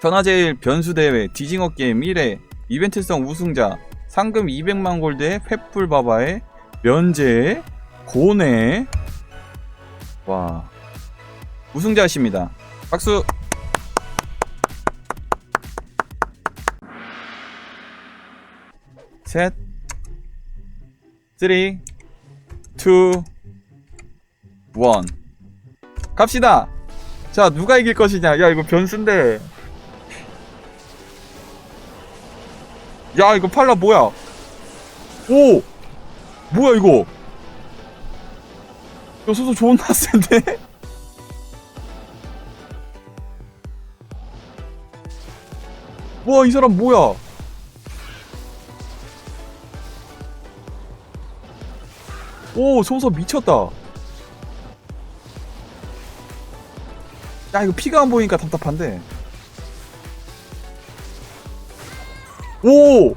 전화제일 변수대회 디징어 게임 1회 이벤트성 우승자 상금 200만 골드에 횃불 바바에 면제 고뇌. 와. 우승자십니다. 박수. 셋. 쓰리. 투. 원. 갑시다. 자 누가 이길 것이냐? 야 이거 변수인데 야 이거 팔라 뭐야? 오! 뭐야 이거? 야 소소 존나 센데? 와이 사람 뭐야? 오 소소 미쳤다. 야 이거 피가 안 보이니까 답답한데 오!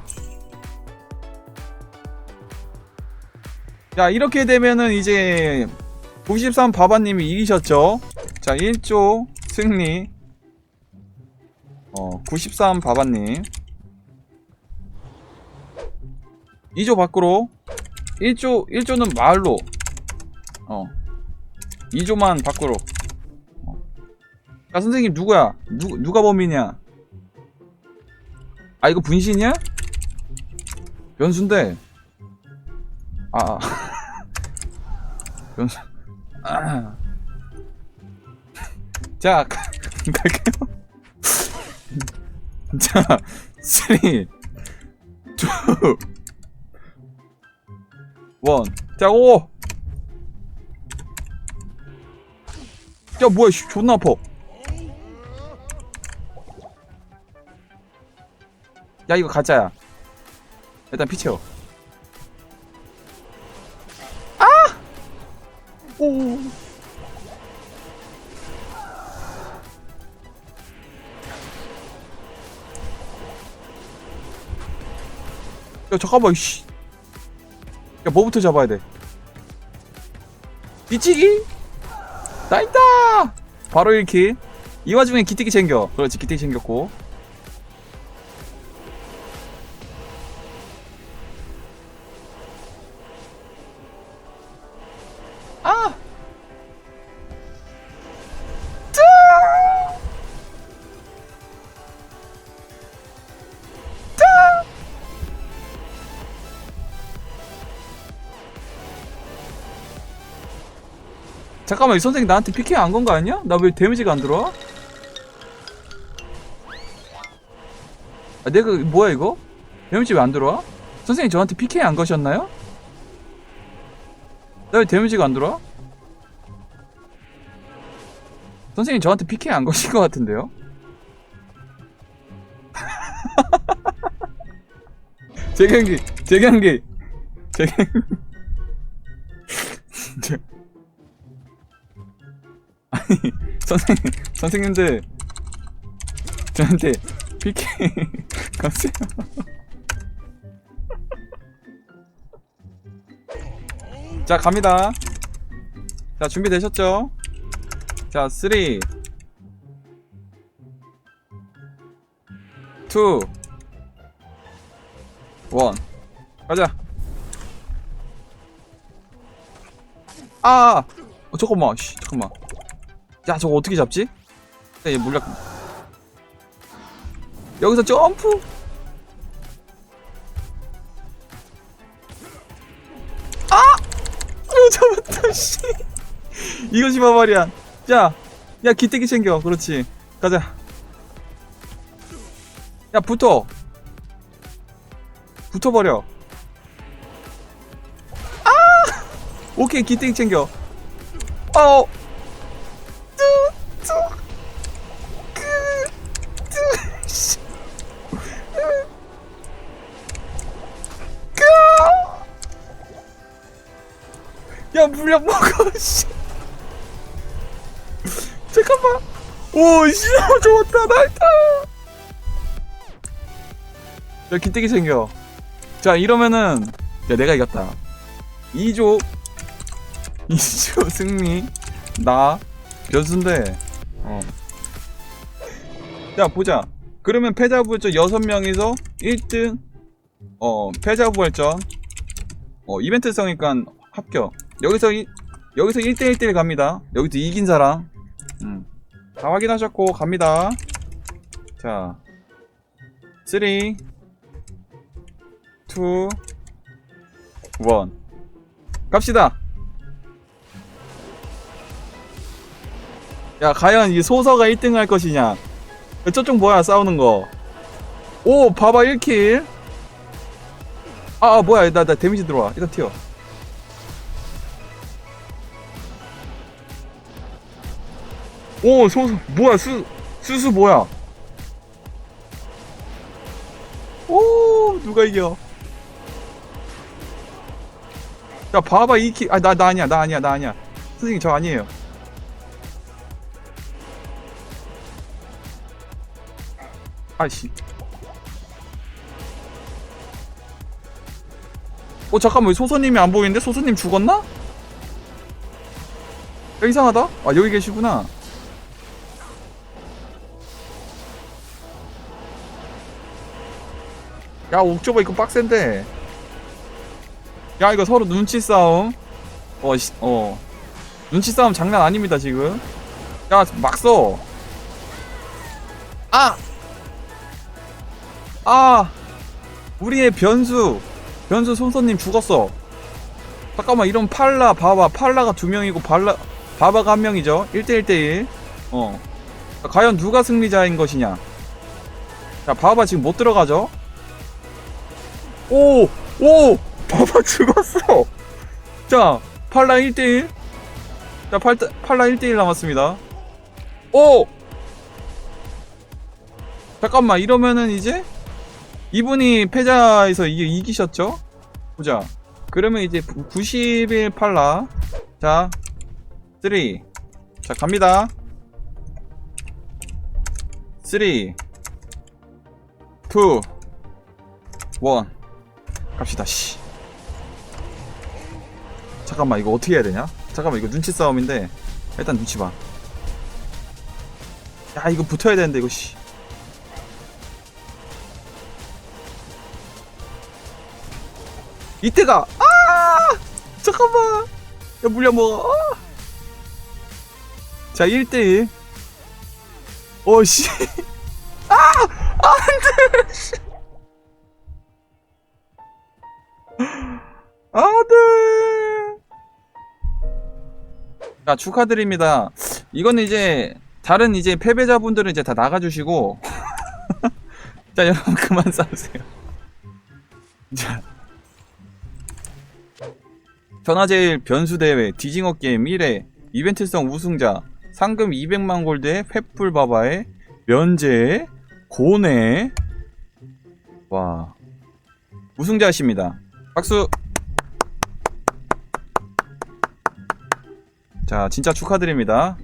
자, 이렇게 되면은 이제 93 바바님이 이기셨죠? 자, 1조 승리. 어, 93 바바님. 2조 밖으로. 1조, 1조는 마을로. 어. 2조만 밖으로. 어. 야, 선생님 누구야? 누, 누가 범인이야? 아 이거 분신이야? 변수인데 아, 아. 변수 아. 자 가, 갈게요 자 3 2 1 자, 오! 야, 뭐야, 씨, 존나 아파. 야 이거 가짜야 일단 피 채워. 아! 오. 야 잠깐만 씨. 야 뭐부터 잡아야 돼? 뒤치기? 나있다! 바로 1킬. 이 와중에 기특이 챙겨. 그렇지 기특이 챙겼고 잠깐만 이 선생님 나한테 PK 안 건 거 아니야? 나 왜 데미지가 안 들어와? 아 내가 뭐야 이거? 데미지 왜 안 들어와? 선생님 저한테 PK 안 거셨나요? 나 왜 데미지가 안 들어와? 선생님 저한테 PK 안 거신 것 같은데요? 제 경기, 제 경기, 제 경기. 아니 선생님, 선생님들 저한테 PK 가세요. 자 갑니다. 자 준비되셨죠? 자 3 2 1 가자. 아! 어, 잠깐만. 씨, 잠깐만 야 저거 어떻게 잡지? 야, 얘 물약. 여기서 점프! 어 잡았다 씨. 이것이 바바리안 야, 야 기대기 챙겨. 그렇지. 가자. 야 붙어. 붙어버려. 아! 오케이 기대기 챙겨. 어! 뚜 야 물약 먹어 씨. 잠깐만. 오씨 좋았다 나이다 야 기대기 챙겨. 자 이러면은 야 내가 이겼다. 2조. 2조 승리. 나. 변수인데. 어. 자 보자. 그러면 패자부 저 6명이서 1등 어 패자부 발전. 어 이벤트 성이니까 합격 여기서 이, 여기서 1대1대1 갑니다 여기서 이긴 사람 음. 다 확인하셨고 갑니다 자 3 2 1 갑시다 야 과연 이 소서가 1등 할 것이냐 저쪽 뭐야 싸우는 거. 오 봐봐 1킬. 아, 아 뭐야 나 나 데미지 들어와. 일단 튀어. 오 소수 뭐야 수 수수 뭐야? 오 누가 이겨? 야 봐봐 2킬. 아나 나 아니야 나 아니야 나 아니야. 선생님 저 아니에요. 아이씨. 어 잠깐만 왜 소소님이 안 보이는데 소소님 죽었나? 야, 이상하다. 아 여기 계시구나. 야 옥저버 이거 빡센데. 야 이거 서로 눈치 싸움. 어, 씨, 어. 눈치 싸움 장난 아닙니다 지금. 야 막 써. 아! 아! 우리의 변수! 변수 손손님 죽었어. 잠깐만, 이런 팔라, 바바, 팔라가 두 명이고, 발라, 바바가 한 명이죠. 1대1대1. 어. 자, 과연 누가 승리자인 것이냐? 자, 바바 지금 못 들어가죠? 오! 오! 바바 죽었어! 자, 팔라 1대1. 자, 팔, 팔라 1대1 남았습니다. 오! 잠깐만, 이러면은 이제? 이분이 패자에서 이게 이기셨죠? 보자. 그러면 이제 91 팔라. 자, 3. 자, 갑니다. 3, 2, 1. 갑시다, 씨. 잠깐만, 이거 어떻게 해야 되냐? 잠깐만, 이거 눈치 싸움인데. 일단 눈치 봐. 야, 이거 붙어야 되는데, 이거, 씨. 이때가 아 잠깐만 야 물량 먹어 아! 자 1대1 어씨 아 안돼 씨. 안돼 자 축하드립니다. 이거는 이제 다른 이제 패배자분들은 이제 다 나가주시고. 자 여러분 그만 싸우세요. 자. 전화제일 변수대회 디징어 게임 1회 이벤트성 우승자 상금 200만 골드에 횃불 바바에 면제 고뇌. 와. 우승자십니다. 박수 자 진짜 축하드립니다